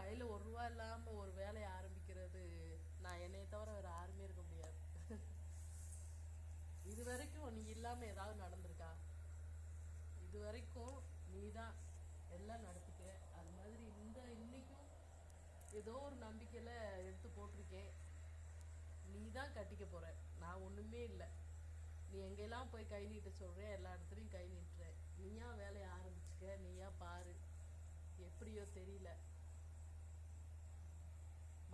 கையில் ஒரு ரூபா இல்லாமல் ஒரு வேலையை ஆரம்பிக்கிறது. நான் என்னைய தவிர வேறு யாருமே இருக்க முடியாது. இது வரைக்கும் நீ இல்லாமல் ஏதாவது நடந்திருக்கா? இது வரைக்கும் நீ தான் எல்லாம் நடத்திக்க. அது மாதிரி இந்த இன்னைக்கும் ஏதோ ஒரு நம்பிக்கையில் எடுத்து போட்டிருக்கேன். நீ தான் கட்டிக்க போகிற நான் ஒன்றுமே இல்லை. நீ எங்கெல்லாம் போய் கை நீட்ட சொல்கிறேன் எல்லா இடத்துலையும் கை நீட்டுற. நீயா வேலையை ஆரம்பிச்சுக்க. நீயா பாரு. எப்படியோ தெரியல.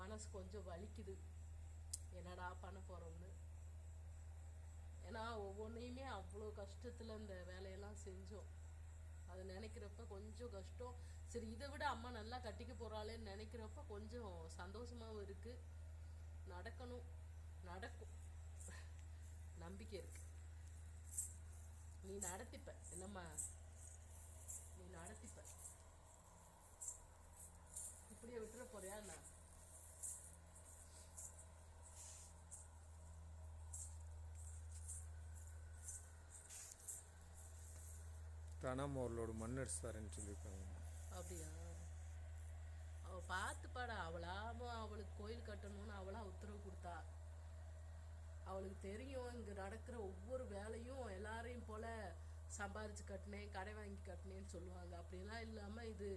மனசு கொஞ்சம் வலிக்குது. என்னடா பண்ண போகிறோம்னு ஏன்னா ஒவ்வொன்றையுமே அவ்வளோ கஷ்டத்தில் இந்த வேலையெல்லாம் செஞ்சோம். அது நினைக்கிறப்ப கொஞ்சம் கஷ்டம். சரி இதை விட அம்மா நல்லா கட்டிக்க போகிறாளேன்னு நினைக்கிறப்ப கொஞ்சம் சந்தோஷமாகவும் இருக்குது நடக்கணும். நடக்கும். நம்பிக்கை இருக்கு. நீ நடத்திப்ப. என்னம்மா? தானாம அவர்களோட மண் அடிச்சு தரேன்னு சொல்லியிருக்காங்க. அப்படியா? அவ பார்த்துப்பாடா அவளாம அவளுக்கு கோயில் கட்டணும்னு அவளா உத்தரவு கொடுத்தா. அவளுக்கு தெரியும் இங்க நடக்கிற ஒவ்வொரு வேலையும் எல்லாரையும் போல சம்பாரிச்சு கட்டினேன் கடை வாங்கி கட்டினேன்னு சொல்லுவாங்க. அப்படிலாம் இல்லாம இது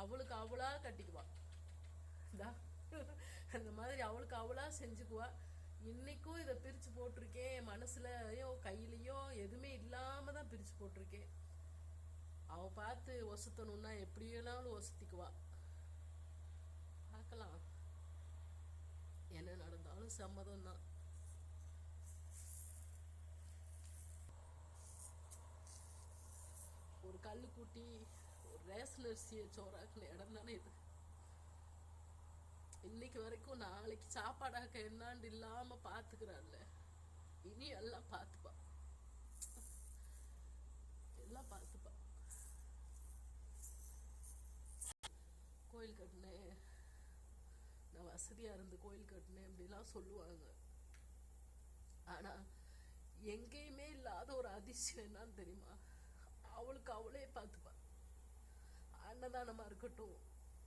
அவளுக்கு அவளா கட்டிக்குவா. அந்த மாதிரி அவளுக்கு அவளா செஞ்சுக்குவா. இன்னைக்கும் இதை பிரிச்சு போட்டிருக்கேன் மனசுலயோ கையிலயோ எதுவுமே இல்லாம தான் பிரிச்சு போட்டிருக்கேன். அவ பார்த்து ஒசத்தணும்னா எப்படியெல்லாம் ஒசத்திக்குவா. பார்க்கலாம். என்ன நடந்தாலும் சம்மதம் தான் ஒரு கல்லு கூட்டி ஒரு ரேஷன் அரிசியை சோறாக்குன இடம் தானே இது. இன்னைக்கு வரைக்கும் நாளைக்கு சாப்பாடாக்க என்னான்னு இல்லாம பாத்துக்கிறாள்ல. இனி எல்லாம் பார்த்துப்பா வசதியாக இருந்து கோயில் கட்டினேன் அப்படிலாம் சொல்லுவாங்க. ஆனால் எங்கேயுமே இல்லாத ஒரு அதிசயம் என்னன்னு தெரியுமா? அவளுக்கு அவளே பார்த்துப்பா. அன்னதானமாக இருக்கட்டும்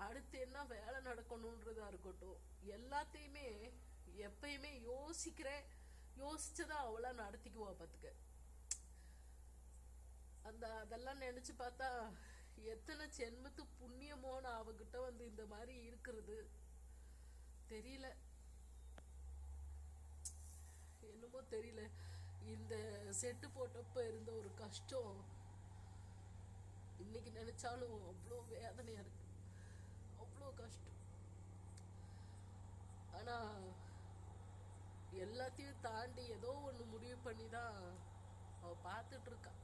அடுத்து என்ன வேலை நடக்கணுன்றதா இருக்கட்டும் எல்லாத்தையுமே எப்பயுமே யோசிக்கிறேன். யோசிச்சதா அவளா நடத்திக்குவா பார்த்துக்க. அந்த அதெல்லாம் நினைச்சு பார்த்தா எத்தனை ஜென்மத்து புண்ணியமோன்னு அவகிட்ட வந்து இந்த மாதிரி இருக்கிறது தெரியல என்னமோ தெரியல. இந்த செட்டு போட்டப்ப இருந்த ஒரு கஷ்டம். இன்னைக்கு நினைச்சாலும் அவ்வளோ வேதனையா இருக்கு. அவ்வளோ கஷ்டம். ஆனா எல்லாத்தையும் தாண்டி ஏதோ ஒன்று முடிவு பண்ணி தான் அவ பார்த்துட்டு இருக்கான்